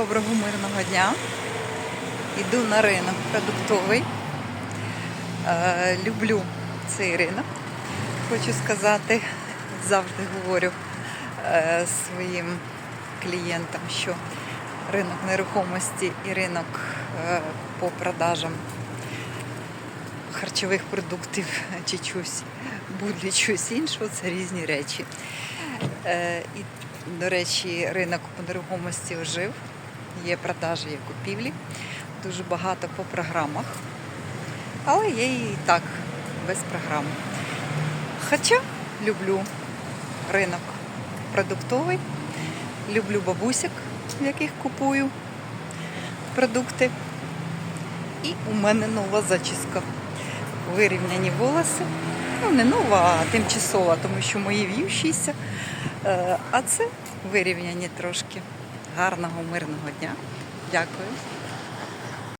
Доброго мирного дня. Іду на ринок продуктовий. Е, люблю цей ринок. Хочу сказати, завжди говорю е, своїм клієнтам, що ринок нерухомості і ринок е, по продажам харчових продуктів чи чогось, будь-чогось іншого це різні речі. Е, і, до речі, ринок по нерухомості ожив, є продажі, є купівлі, дуже багато по програмах, але є і так, без програм. Хоча люблю ринок продуктовий, люблю бабусек, в яких купую продукти. І у мене нова зачіска. Вирівняні волоси. Ну, не нова, а тимчасова, тому що мої в'ющіся. Е, А це вирівняні трошки. Гарного, мирного дня. Дякую.